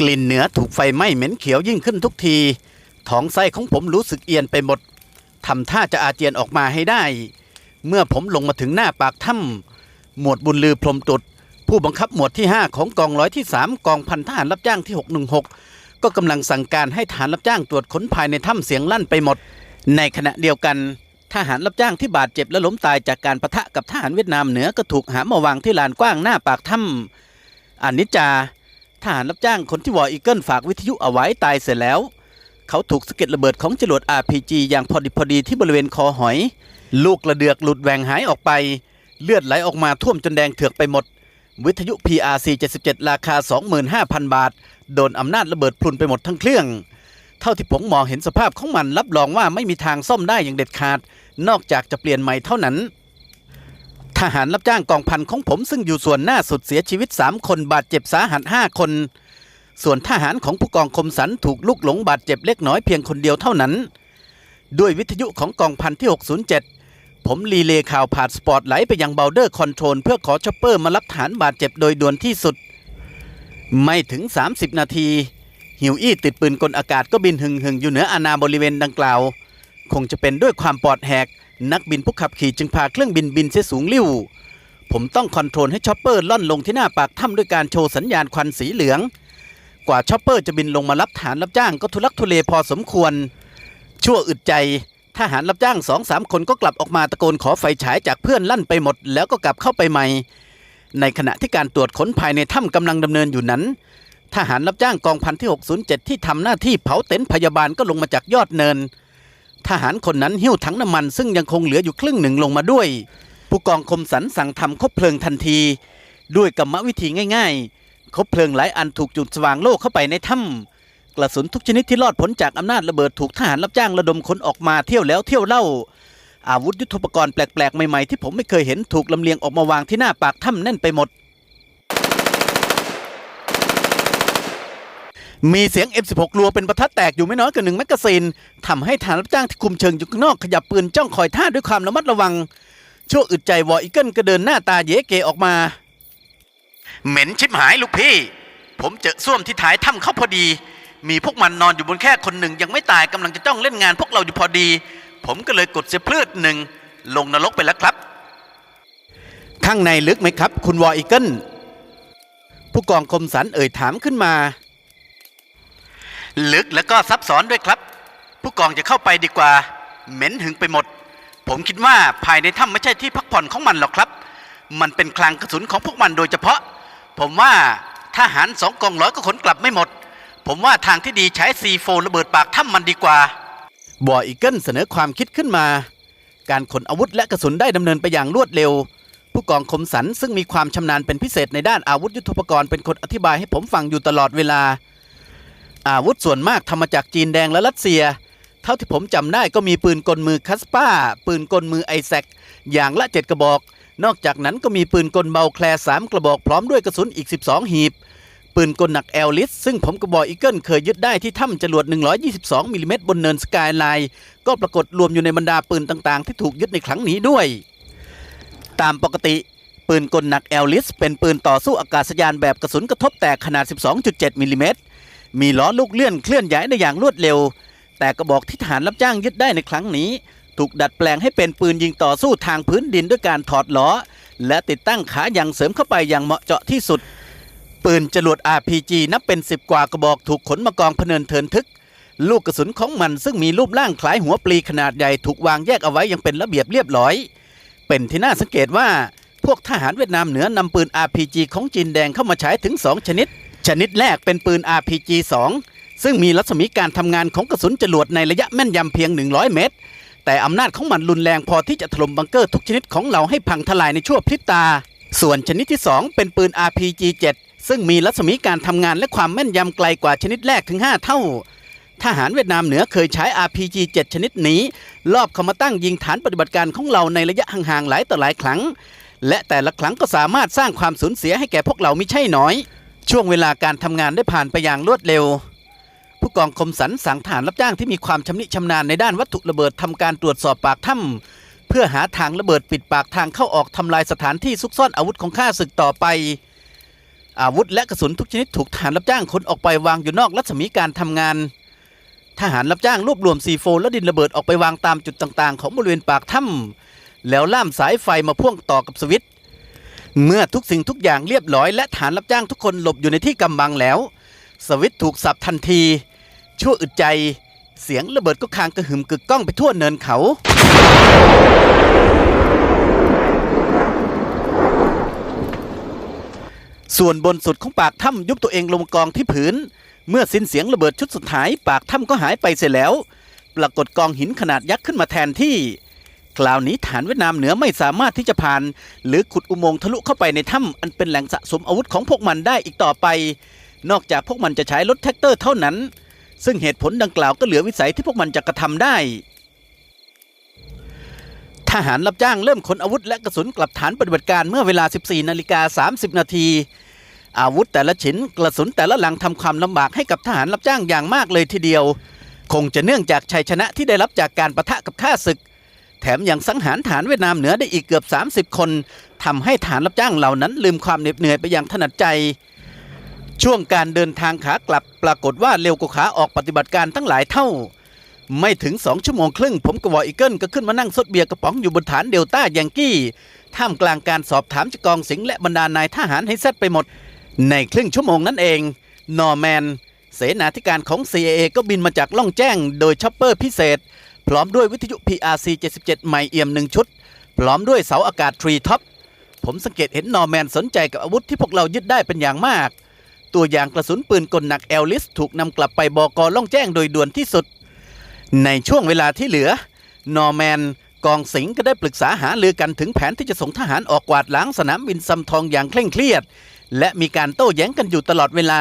กลิ่นเหนือถูกไฟไหม้เหม็นเขียวยิ่งขึ้นทุกที ท้องไส้ของผมรู้สึกเอียนไปหมดทำท่าจะอาเจียนออกมาให้ได้ เมื่อผมลงมาถึงหน้าปากถ้ำหมวดบุญลือพรหมตุดผู้บังคับหมวดที่ 5 ของกองร้อยที่ 3 กองพันทหารรับจ้างที่ 616 ก็กำลังสั่งการให้ทหารรับจ้างตรวจค้นภายในถ้ำเสียงลั่นไปหมด ในขณะเดียวกันทหารรับจ้างที่บาดเจ็บและล้มตายจากการปะทะกับทหารเวียดนามเหนือก็ถูกหามาวางที่ลานกว้างหน้าปากถ้ำอนิจจา ทหารรับจ้างคนที่วออีเกิลฝากวิทยุเอาไว้ตายเสร็จแล้ว เขาถูกสะเก็ดระเบิดของจรวด RPG อย่างพอดิบพอดีที่บริเวณคอหอย ลูกกระเดือกหลุดแหวงหายออกไป เลือดไหลออกมาท่วมจนแดงเถือกไปหมด วิทยุ PRC 77 ราคา 25,000 บาท โดนอำนาจระเบิดพลุนไปหมดทั้งเครื่อง เท่าที่ผมมองเห็นสภาพของมันรับรองว่าไม่มีทางซ่อมได้อย่างเด็ดขาด นอกจากจะเปลี่ยนใหม่เท่านั้น ทหารรับจ้างกองพันของผมซึ่งอยู่ส่วนหน้าสุดเสียชีวิต 3 คนบาดเจ็บสาหัส 5 คน ส่วนทหารของผู้กองคมสันถูกลุกหลงบาดเจ็บเล็กน้อยเพียงคนเดียวเท่านั้น ด้วยวิทยุของกองพันที่ 607 ผมรีเลย์ข่าวผ่านสปอตไหลไปยังเบลเดอร์คอนโทรลเพื่อขอชอปเปอร์มารับฐานบาดเจ็บโดยด่วนที่สุด ไม่ถึง 30 นาที หิวอี้ติดปืนกลอากาศก็บินหึงหึงๆอยู่เหนืออาณาบริเวณดังกล่าว คงจะเป็นด้วยความปลอดแหก นักบินผู้ขับขี่จึงพาเครื่องบินบินเสียสูงลิ่ว ผมต้องคอนโทรลให้ชอปเปอร์ล่อนลงที่หน้าปากถ้ำด้วยการโชว์สัญญาณควันสีเหลือง กว่าชอปเปอร์จะบินลงมารับฐานรับจ้างก็ทุลักทุเลพอสมควร ชั่วอึดใจทหารรับจ้างสองสามคนก็กลับออกมาตะโกนขอไฟฉายจากเพื่อนลั่นไปหมด แล้วก็กลับเข้าไปใหม่ ในขณะที่การตรวจค้นภายในถ้ำกำลังดำเนินอยู่นั้น ทหารรับจ้างกองพันที่ 607 ที่ทำหน้าที่เผาเต็นท์พยาบาลก็ลงมาจากยอดเนิน ทหารคนนั้นหิ้วถังน้ำมันซึ่งยังคงเหลืออยู่ครึ่งหนึ่งลงมาด้วย ผู้กองคมสันสั่งทำคบเพลิงทันที ด้วยกรรมวิธีง่ายๆ คบเพลิงหลายอันถูกจุดสว่างโลกเข้าไปในถ้ำกระสุนทุกชนิดที่รอดพ้นจากอำนาจระเบิดถูกทหารรับจ้างระดมขนออกมาเที่ยวแล้วเที่ยวเล่า อาวุธยุทโธปกรณ์แปลกๆใหม่ๆที่ผมไม่เคยเห็นถูกลำเลียงออกมาวางที่หน้าปากถ้ำแน่นไปหมด มีเสียง M16 รัวเป็นประทัดแตกอยู่ไม่น้อยกว่าหนึ่งแมกกาซีนทำให้ฐานรับจ้างที่คุมเชิงอยู่ข้างนอกขยับปืนจ้องคอยท่าด้วยความระมัดระวัง ชั่วอึดใจวออีเกิลก็เดินหน้าตาเยเกออกมา เหม็นชิบหายลูกพี่ ผมเจอส้วมที่ท้ายถ้ำเขาพอดี มีพวกมันนอนอยู่บนแค่คนหนึ่งยังไม่ตายกำลังจะจ้องเล่นงานพวกเราอยู่พอดี ผมก็เลยกดเสียเพลือดหนึ่งลงนรกไปแล้วครับ ข้างในลึกไหมครับ คุณวออีเกิลผู้กองคมสันเอ่ยถามขึ้นมา ลึกแล้วก็ซับซ้อนด้วยครับ ผู้กองจะเข้าไปดีกว่า เหม็นหึงไปหมด ผมคิดว่าภายในถ้ำไม่ใช่ที่พักผ่อนของมันหรอกครับ มันเป็นคลังกระสุนของพวกมันโดยเฉพาะ ผมว่าทหารสองกองร้อยก็ขนกลับไม่หมด ผมว่าทางที่ดีใช้ซีโฟระเบิดปากถ้ำมันดีกว่าบอยอีเกิลเสนอความคิดขึ้นมา การขนอาวุธและกระสุนได้ดำเนินไปอย่างรวดเร็ว ผู้กองคมสันซึ่งมีความชำนาญเป็นพิเศษในด้านอาวุธยุทโธปกรณ์เป็นคนอธิบายให้ผมฟังอยู่ตลอดเวลา อาวุธส่วนมากทำมาจากจีนแดงและรัสเซีย เท่าที่ผมจำได้ก็มีปืนกลมือคัสป้า ปืนกลมือไอแซคอย่างละเจ็ดกระบอก นอกจากนั้นก็มีปืนกลเบาแคลสามกระบอกพร้อมด้วยกระสุนอีก 12 หีบ ปืนกลหนักแอลลิส ซึ่งผมกระบอกอีเกิลเคยยึดได้ที่ถ้ำจรวด 122มิลลิเมตรบนเนินสกายไลน์ก็ปรากฏรวมอยู่ในบรรดาปืนต่างๆ ที่ถูกยึดในครั้งนี้ด้วย ตามปกติปืนกลหนักแอลลิส เป็นปืนต่อสู้อากาศยานแบบกระสุนกระทบแตกขนาด 12.7มิลลิเมตร มีล้อลูกเลื่อนเคลื่อนย้ายได้อย่างรวดเร็ว แต่กระบอกที่ทหารรับจ้างยึดได้ในครั้งนี้ ถูกดัดแปลงให้เป็นปืนยิงต่อสู้ทางพื้นดินด้วยการถอดล้อ และติดตั้งขายังเสริมเข้าไปอย่างเหมาะเจาะที่สุด ปืนจรวด RPG นับเป็น 10 กว่ากระบอกถูกขนมากองพเนินเทินทึก ลูกกระสุนของมันซึ่งมีรูปร่างคล้ายหัวปลีขนาดใหญ่ถูกวางแยกเอาไว้อยังเป็นระเบียบเรียบร้อย เป็นที่น่าสังเกตว่าพวกทหารเวียดนามเหนือนำปืน RPG ของจีนแดงเข้ามาใช้ถึง 2 ชนิด ชนิดแรกเป็นปืน RPG 2 ซึ่งมีรัศมีการทำงานของกระสุนจรวดในระยะแม่นยำเพียง 100 เมตร แต่อำนาจของมันรุนแรงพอที่จะถล่มบังเกอร์ทุกชนิดของเราให้พังทลายในชั่วพริบตา ส่วนชนิดที่ 2 เป็นปืน RPG 7 ซึ่งมีรัศมีการทำงานและความแม่นยำไกลกว่าชนิดแรกถึง 5 เท่าทหารเวียดนามเหนือเคยใช้ RPG 7 ชนิดนี้ลอบเข้ามาตั้งยิงฐานปฏิบัติการของเราในระยะห่างๆหลายต่อหลายครั้ง และแต่ละครั้งก็สามารถสร้างความสูญเสียให้แก่พวกเราไม่ใช่น้อย ช่วงเวลาการทำงานได้ผ่านไปอย่างรวดเร็ว ผู้กองคมสันสั่งทหารรับจ้างที่มีความชำนิชำนาญในด้านวัตถุระเบิดทำการตรวจสอบปากถ้ำเพื่อหาทางระเบิดปิดปากทางเข้าออกทำลายสถานที่ซุกซ่อนอาวุธของข้าศึกต่อไป อาวุธและกระสุนทุกชนิดถูกทหารรับจ้างขนออกไปวางอยู่นอกรัศมีการทำงาน ทหารรับจ้างรวบรวมซีโฟและดินระเบิดออกไปวางตามจุดต่างๆ ของบริเวณปากถ้ำแล้วล่ามสายไฟมาพ่วงต่อกับสวิตช์ เมื่อทุกสิ่งทุกอย่างเรียบร้อยและฐานรับจ้างทุกคนหลบอยู่ในที่กำบังแล้ว สวิตถูกสับทันที ชั่วอึดใจ เสียงระเบิดก็คางกระหึ่มกึกก้องไปทั่วเนินเขาส่วนบนสุดของปากถ้ำยุบตัวเองลงกองที่ผืน เมื่อสิ้นเสียงระเบิดชุดสุดท้าย ปากถ้ำก็หายไปเสียแล้ว ปรากฏกองหินขนาดยักษ์ขึ้นมาแทนที่ คราวนี้ฐานเวียดนามเหนือไม่สามารถที่จะผ่าน หรือขุดอุโมงค์ทะลุเข้าไปในถ้ำอันเป็นแหล่งสะสมอาวุธของพวกมันได้อีกต่อไป นอกจากพวกมันจะใช้รถแท็กเตอร์เท่านั้น ซึ่งเหตุผลดังกล่าวก็เหลือวิสัยที่พวกมันจะกระทำได้ ทหารรับจ้างเริ่มขนอาวุธและกระสุนกลับฐานปฏิบัติการเมื่อเวลา 14นาฬิกา30 นาทีอาวุธแต่ละชิ้นกระสุนแต่ละหลังทำความลำบากให้กับทหารรับจ้างอย่างมากเลยทีเดียว คงจะเนื่องจากชัยชนะที่ได้รับจากการประทะกับข้าศึก แถมยังสังหารฐานเวียดนามเหนือได้อีกเกือบ 30 คนทำให้ฐานรับจ้างเหล่านั้นลืมความเหน็ดเหนื่อยไปอย่างถนัดใจ ช่วงการเดินทางขากลับปรากฏว่าเร็วกว่าขาออกปฏิบัติการทั้งหลายเท่า ไม่ถึง2ชั่วโมงครึ่ง ผมกับวออีเกิลก็ขึ้นมานั่งซดเบียร์กระป๋องอยู่บนฐานเดลต้ายังกี้ ท่ามกลางการสอบถามจากกองสิงห์และบรรดานายทหารให้เซตไปหมด ในครึ่งชั่วโมงนั้นเอง นอร์แมนเสนาธิการของ CIA ก็บินมาจากล่องแจ้ง โดยชอปเปอร์พิเศษ พร้อมด้วยวิทยุ PRC 77ใหม่เอี่ยมหนึ่งชุด พร้อมด้วยเสาอากาศทรีท็อป ผมสังเกตเห็นนอร์แมนสนใจกับอาวุธที่พวกเรายึดได้เป็นอย่างมาก ตัวอย่างกระสุนปืนกลหนักแอลลิสถูกนำกลับไปบอกอล่องแจ้งโดยด่วนที่สุด ในช่วงเวลาที่เหลือ นอร์แมนกองสิงห์ก็ได้ปรึกษาหารือกันถึงแผนที่จะส่งทหารออกกวาดล้างสนามบินซัมทองอย่างเคร่งเครียด และมีการโต้แย้งกันอยู่ตลอดเวลา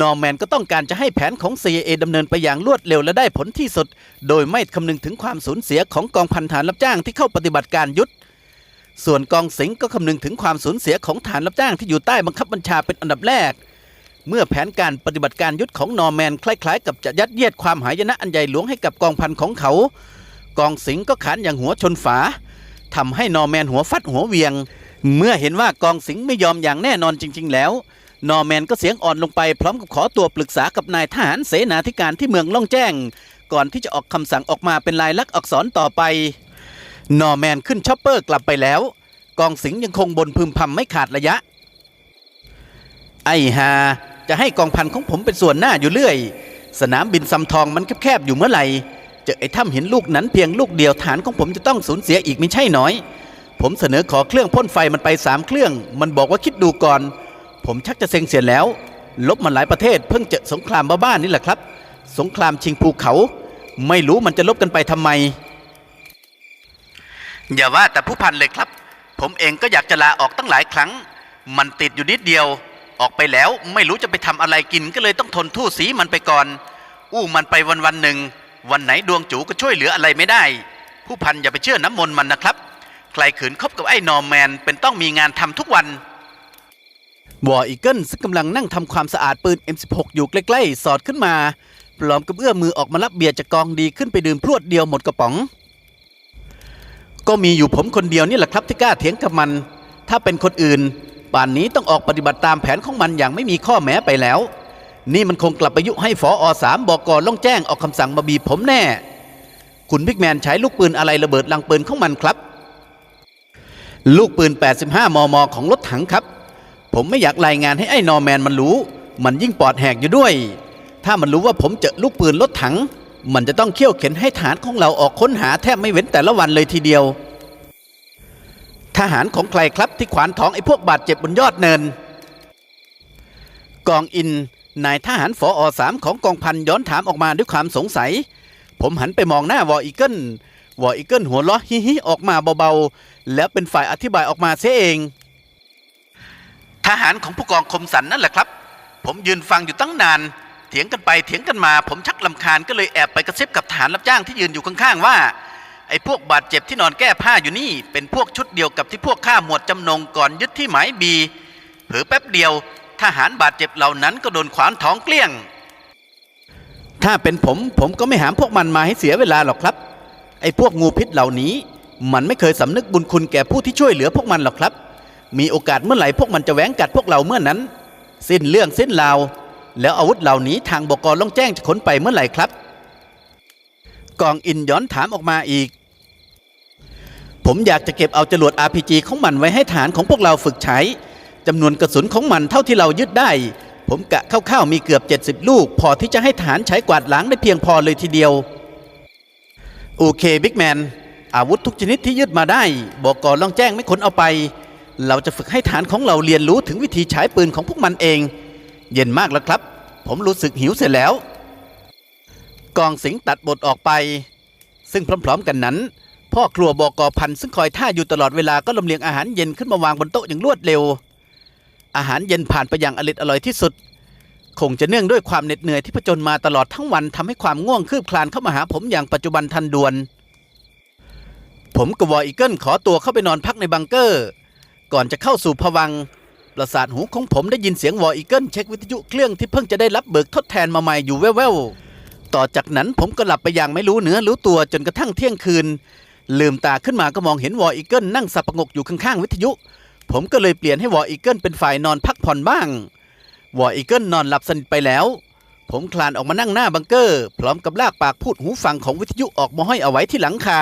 นอร์แมนก็ต้องการจะให้แผนของ CIA ดำเนินไปอย่างรวดเร็วและได้ผลที่สุด โดยไม่คำนึงถึงความสูญเสียของกองพันฐานรับจ้างที่เข้าปฏิบัติการยุทธส่วนกองสิงก็คำนึงถึงความสูญเสียของฐานรับจ้างที่อยู่ใต้บังคับบัญชาเป็นอันดับแรก เมื่อแผนการปฏิบัติการยุทธของนอร์แมนคล้ายๆ กับจะยัดเยียดความหายนะอันใหญ่หลวงให้กับกองพันของเขา กองสิงก็ขานอย่างหัวชนฝาทำให้นอร์แมนหัวฟัดหัวเวียง เมื่อเห็นว่ากองสิงไม่ยอมอย่างแน่นอนจริง ๆ แล้ว นอร์แมนก็เสียงอ่อนลงไปพร้อมกับขอตัวปรึกษากับนายทหารเสนาธิการที่เมืองล่องแจ้ง ก่อนที่จะออกคำสั่งออกมาเป็นลายลักษณ์อักษรต่อไป นอร์แมนขึ้นชอปเปอร์กลับไปแล้ว กองสิงยังคงบนพึมพำไม่ขาดระยะ ไอ้ฮาจะให้กองพันของผมเป็นส่วนหน้าอยู่เรื่อย สนามบินซำทองมันแคบๆอยู่เมื่อไหร่จอไอ้ถ้ำเห็นลูกนั้นเพียงลูกเดียวฐานของผมจะต้องสูญเสียอีกไม่ใช่น้อย ผมเสนอขอเครื่องพ่นไฟมันไปสามเครื่อง มันบอกว่าคิดดูก่อน ผมชักจะเซ็งเสียแล้ว ลบมาหลายประเทศ เพิ่งเจอสงครามบ้าๆนี่แหละครับ สงครามชิงภูเขา ไม่รู้มันจะลบกันไปทำไม อย่าว่าแต่ผู้พันเลยครับ ผมเองก็อยากจะลาออกตั้งหลายครั้ง มันติดอยู่นิดเดียว ออกไปแล้วไม่รู้จะไปทำอะไรกินก็เลยต้องทนทู่สีมันไปก่อน อู้มันไปวันวันหนึ่งวันไหนดวงจูก็ช่วยเหลืออะไรไม่ได้ ผู้พันอย่าไปเชื่อน้ำมนต์มันนะครับ ใครขืนคบกับไอ้นอร์แมนเป็นต้องมีงานทำทุกวัน วอร์อีเกิลซึ่งกำลังนั่งทำความสะอาดปืน M16 อยู่ใกล้ๆ สอดขึ้นมา พร้อมกับเอื้อมมือออกมารับเบียร์จากกองดีขึ้นไปดื่มพรวดเดียวหมดกระป๋อง ก็มีอยู่ผมคนเดียวนี่แหละครับที่กล้าเถียงกับมัน ถ้าเป็นคนอื่น ป่านนี้ต้องออกปฏิบัติตามแผนของมันอย่างไม่มีข้อแม้ไปแล้ว นี่มันคงกลับไปยุให้ฝออสามบอกกล่องแจ้งออกคำสั่งมาบีบผมแน่ คุณพิกแมนใช้ลูกปืนอะไรระเบิดลังปืนของมันครับ ลูกปืน 85 มม ของรถถังครับ ผมไม่อยากรายงานให้ไอ้นอร์แมนมันรู้ มันยิ่งปอดแหกอยู่ด้วย ถ้ามันรู้ว่าผมเจอลูกปืนรถถัง มันจะต้องเขี่ยวเข็นให้ฐานของเราออกค้นหาแทบไม่เว้นแต่ละวันเลยทีเดียว ทหารของใครครับที่ขวานท้องไอ้พวกบาดเจ็บบนยอดเนิน กองอินนายทหารฝออสามของกองพันย้อนถามออกมาด้วยความสงสัย ผมหันไปมองหน้าวออีเกิลวออีเกิลหัวเราะฮิฮิออกมาเบาๆ แล้วเป็นฝ่ายอธิบายออกมาเสียเอง ทหารของผู้กองคมสันนั่นแหละครับ ผมยืนฟังอยู่ตั้งนานเถียงกันไปเถียงกันมา ผมชักลำคาญก็เลยแอบไปกระซิบกับทหารรับจ้างที่ยืนอยู่ข้างๆว่าไอ้พวกบาดเจ็บที่นอนแก้ผ้าอยู่นี่ เป็นพวกชุดเดียวกับที่พวกข้าหมวดจำนงก่อนยึดที่หมายบีเผลอแป๊บเดียว ทหารบาดเจ็บเหล่านั้นก็โดนขวานท้องเกลี้ยง ถ้าเป็นผมผมก็ไม่หามพวกมันมาให้เสียเวลาหรอกครับ ไอ้พวกงูพิษเหล่านี้ มันไม่เคยสำนึกบุญคุณแก่ผู้ที่ช่วยเหลือพวกมันหรอกครับ มีโอกาสเมื่อไหร่พวกมันจะแหวงกัดพวกเราเมื่อนั้น สิ้นเรื่องสิ้นราว แล้วอาวุธเหล่านี้ทางบกล่องแจ้งจะขนไปเมื่อไหร่ครับ กองอินย้อนถามออกมาอีก ผมอยากจะเก็บเอาจรวด RPG ของมันไว้ให้ฐานของพวกเราฝึกใช้จำนวนกระสุนของมันเท่าที่เรายึดได้ ผมกะคร่าวๆมีเกือบ 70 ลูก พอที่จะให้ฐานใช้กวาดล้างได้เพียงพอเลยทีเดียวโอเคบิ๊กแมนอาวุธทุกชนิดที่ยึดมาได้บอกก่อนลองแจ้งไม่ขนเอาไป เราจะฝึกให้ฐานของเราเรียนรู้ถึงวิธีใช้ปืนของพวกมันเอง เย็นมากแล้วครับ ผมรู้สึกหิวเสร็จแล้ว กองสิงตัดบทออกไป ซึ่งพร้อมๆกันนั้น พ่อครัวบอกอพันซึ่งคอยท่าอยู่ตลอดเวลาก็ลำเลียงอาหารเย็นขึ้นมาวางบนโต๊ะอย่างรวดเร็ว อาหารเย็นผ่านไปอย่างอริดอร่อยที่สุด คงจะเนื่องด้วยความเหน็ดเหนื่อยที่ผจญมาตลอดทั้งวันทำให้ความง่วงคืบคลานเข้ามาหาผมอย่างปัจจุบันทันด่วน ผมกับวออีเกิลขอตัวเข้าไปนอนพักในบังเกอร์ ก่อนจะเข้าสู่ผวังประสาทหูของผมได้ยินเสียงวออีเกิลเช็ควิทยุเครื่องที่เพิ่งจะได้รับเบิกทดแทนมาใหม่อยู่แว่วๆ ต่อจากนั้นผมก็หลับไปอย่างไม่รู้เนื้อรู้ตัวจนกระทั่งเที่ยงคืน ลืมตาขึ้นมาก็มองเห็นวออีเกิลนั่งสับประงกอยู่ข้างๆวิทยุ ผมก็เลยเปลี่ยนให้วออีเกิลเป็นฝ่ายนอนพักผ่อนบ้าง วออีเกิลนอนหลับสนิทไปแล้ว ผมคลานออกมานั่งหน้าบังเกอร์ พร้อมกับลากปากพูดหูฟังของวิทยุออกมาห้อยเอาไว้ที่หลังคา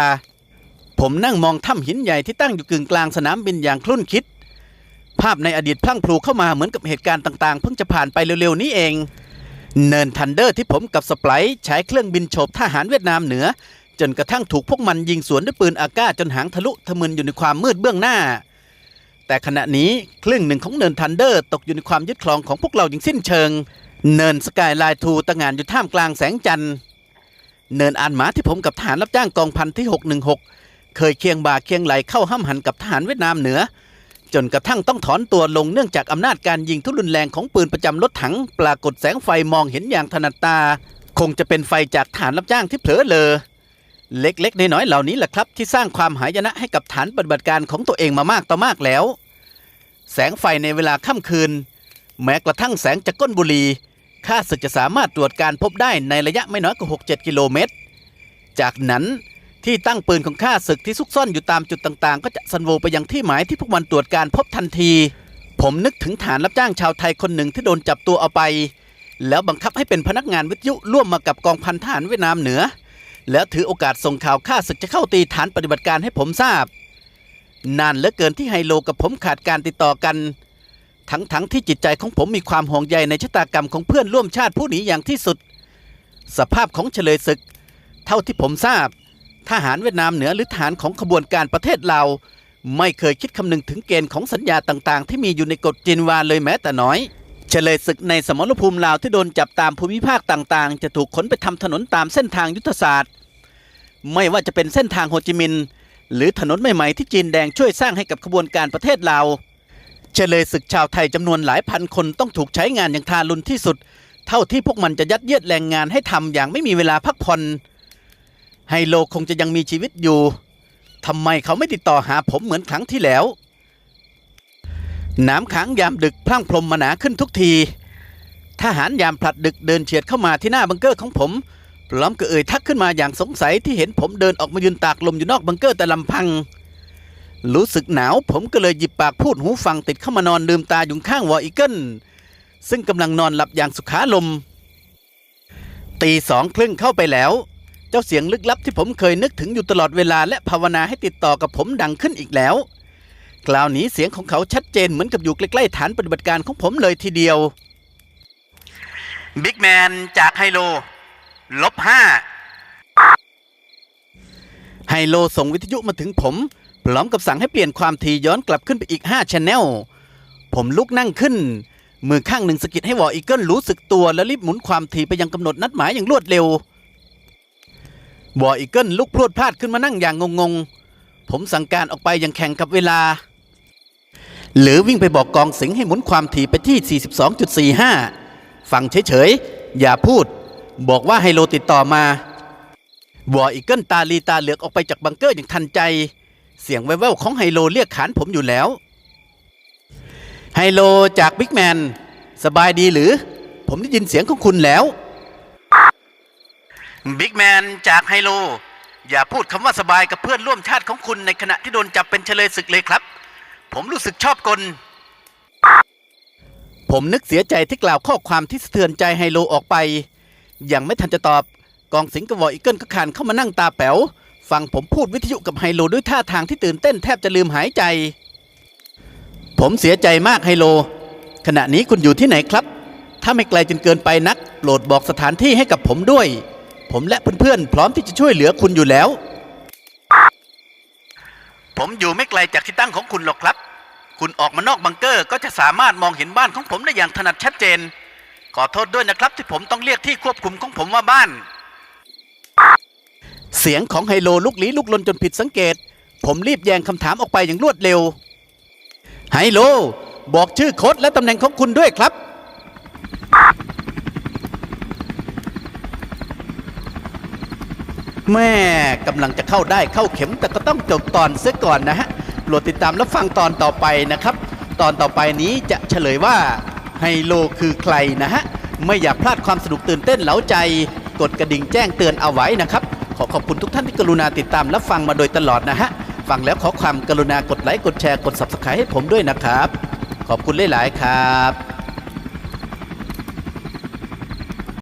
ผมนั่งมองถ้ำหินใหญ่ที่ตั้งอยู่กึ่งกลางสนามบินอย่างคลุ่นคิด ภาพในอดีตพลั่งพลูเข้ามาเหมือนกับเหตุการณ์ต่างๆ เพิ่งจะผ่านไปเร็วๆนี้เอง เนินทันเดอร์ที่ผมกับสไปร์ใช้เครื่องบินโฉบทหารเวียดนามเหนือ จนกระทั่งถูกพวกมันยิงสวนด้วยปืนอากาศจนหางทะลุทะมึนอยู่ในความมืดเบื้องหน้า แต่ขณะนี้ครึ่งหนึ่งของเนินทันเดอร์ตกอยู่ในความยึดครองของพวกเราอย่างสิ้นเชิง เนินสกายไลน์ทูตะงานอยู่ท่ามกลางแสงจันทร์เนินอานหมาที่ผมกับทหารรับจ้างกองพันที่ 616 เคยเคียงบ่าเคียงไหลเข้าห้ำหันกับทหารเวียดนามเหนือ จนกระทั่งต้องถอนตัวลงเนื่องจากอำนาจการยิงทุรุนแรงของปืนประจำรถถัง ปรากฏแสงไฟมองเห็นอย่างถนัดตา คงจะเป็นไฟจากฐานรับจ้างที่เผลอเลอเล็กๆน้อยๆเหล่านี้แหละครับ ที่สร้างความหายนะให้กับฐานปฏิบัติการของตัวเองมามากต่อมากแล้ว แสงไฟในเวลาค่ำคืน แม้กระทั่งแสงจากก้นบุหรี่ข้าศึกจะสามารถตรวจการพบได้ในระยะไม่น้อยกว่า6-7 กิโลเมตร จากนั้น ที่ตั้งปืนของข้าศึกที่ซุกซ่อนอยู่ตามจุดต่างๆ ก็จะสันโวไปยังที่หมายที่พวกมันตรวจการพบทันที ผมนึกถึงฐานรับจ้างชาวไทยคนหนึ่งที่โดนจับตัวเอาไป แล้วบังคับให้เป็นพนักงานวิทยุร่วมมากับกองพันทหารเวียดนามเหนือ แล้วถือโอกาสส่งข่าวข้าศึกจะเข้าตีฐานปฏิบัติการให้ผมทราบ นานเหลือเกินที่ไฮโลกับผมขาดการติดต่อกัน ทั้งๆทที่จิตใจของผมมีความห่วงใยในชะตากรรมของเพื่อนร่วมชาติผู้นี้อย่างที่สุด สภาพของเฉลยศึก เท่าที่ผมทราบ ทหารเวียดนามเหนือหรือทหารของขบวนการประเทศเราวไม่เคยคิดคำนึงถึงเกณฑ์ของสัญญาต่างๆ ที่มีอยู่ในกฎเจนวาเลยแม้แต่น้อยเฉลยศึกในสมรภูมิลาวที่โดนจับตามภูมิภาคต่างๆ จะถูกขนไปทำถนนตามเส้นทางยุทธศาสตร์ ไม่ว่าจะเป็นเส้นทางโฮจิมินห์หรือถนนใหม่ๆที่จีนแดงช่วยสร้างให้กับขบวนการประเทศลาวเฉลยศึกชาวไทยจำนวนหลายพันคนต้องถูกใช้งานอย่างทารุณที่สุด เท่าที่พวกมันจะยัดเยียดแรงงานให้ทำอย่างไม่มีเวลาพักผ่อน ไฮโลคงจะยังมีชีวิตอยู่ทำไมเขาไม่ติดต่อหาผมเหมือนครั้งที่แล้ว น้ำขังยามดึกพลั่งพรมมาหนาขึ้นทุกที ทหารยามผลัดดึกเดินเฉียดเข้ามาที่หน้าบังเกอร์ของผมพร้อมกับเอ่ยทักขึ้นมาอย่างสงสัยที่เห็นผมเดินออกมายืนตากลมอยู่นอกบังเกอร์แต่ลำพัง รู้สึกหนาวผมก็เลยหยิบปากพูดหูฟังติดเข้ามานอนลืมตาอยู่ข้างวออีเกิลซึ่งกำลังนอนหลับอย่างสุขาลม ตีสองครึ่งเข้าไปแล้ว เจ้าเสียงลึกลับที่ผมเคยนึกถึงอยู่ตลอดเวลาและภาวนาให้ติดต่อกับผมดังขึ้นอีกแล้ว คราวนี้เสียงของเขาชัดเจนเหมือนกับอยู่ใกล้ๆฐานปฏิบัติการของผมเลยทีเดียวบิ๊กแมนจากไฮโลลบห้าไฮโลส่งวิทยุมาถึงผม พร้อมกับสั่งให้เปลี่ยนความถี่ย้อนกลับขึ้นไปอีก5ชแนลผมลุกนั่งขึ้น มือข้างหนึ่งสะกิดให้วออีเกิลรู้สึกตัวแล้วรีบหมุนความถี่ไปยังกำหนดนัดหมายอย่างรวดเร็ว วออีเกิลลุกพรวดพลาดขึ้นมานั่งอย่างงงๆ ผมสั่งการออกไปอย่างแข่งกับเวลา หรือวิ่งไปบอกกองสิงให้หมุนความถี่ไปที่ 42.45 ฟังเฉยๆ อย่าพูด บอกว่าไฮโลติดต่อมาวออีเกิลตาลีตาเหลือกออกไปจากบังเกอร์อย่างทันใจ เสียงแว่วๆของไฮโลเรียกขานผมอยู่แล้ว ไฮโลจากบิ๊กแมน สบายดีหรือ ผมได้ยินเสียงของคุณแล้ว บิ๊กแมนจากไฮโล อย่าพูดคำว่าสบายกับเพื่อนร่วมชาติของคุณในขณะที่โดนจับเป็นเฉลยศึกเลยครับ ผมรู้สึกชอบกล ผมนึกเสียใจที่กล่าวข้อความที่สะเทือนใจไฮโลออกไป ยังไม่ทันจะตอบ กองสิงกับวออีเกิลก็คานเข้ามานั่งตาแป๋ว ฟังผมพูดวิทยุกับไฮโลด้วยท่าทางที่ตื่นเต้นแทบจะลืมหายใจ ผมเสียใจมากไฮโล ขณะนี้คุณอยู่ที่ไหนครับ ถ้าไม่ไกลจนเกินไปนัก โปรดบอกสถานที่ให้กับผมด้วย ผมและเพื่อนๆพร้อมที่จะช่วยเหลือคุณอยู่แล้ว ผมอยู่ไม่ไกลจากที่ตั้งของคุณหรอกครับ คุณออกมานอกบังเกอร์ ก็จะสามารถมองเห็นบ้านของผมได้อย่างถนัดชัดเจน ขอโทษด้วยนะครับที่ผมต้องเรียกที่ควบคุมของผมว่าบ้าน เสียงของไฮโลลุกลี้ลุกลนจนผิดสังเกต ผมรีบแยงคำถามออกไปอย่างรวดเร็ว ไฮโล บอกชื่อโค้ดและตำแหน่งของคุณด้วยครับ แม่กำลังจะเข้าได้เข้าเข็มแต่ก็ต้องจบตอนเสียก่อนนะฮะโปรดติดตามรับฟังตอนต่อไปนะครับ ตอนต่อไปนี้จะเฉลยว่าไฮโลคือใครนะฮะ ไม่อยากพลาดความสนุกตื่นเต้นเหลาใจ กดกระดิ่งแจ้งเตือนเอาไว้นะครับ ขอขอบคุณทุกท่านที่กรุณาติดตามรับฟังมาโดยตลอดนะฮะ ฟังแล้วขอความกรุณากดไลค์กดแชร์กด subscribe ให้ผมด้วยนะครับ ขอบคุณหลาย ๆ ครับ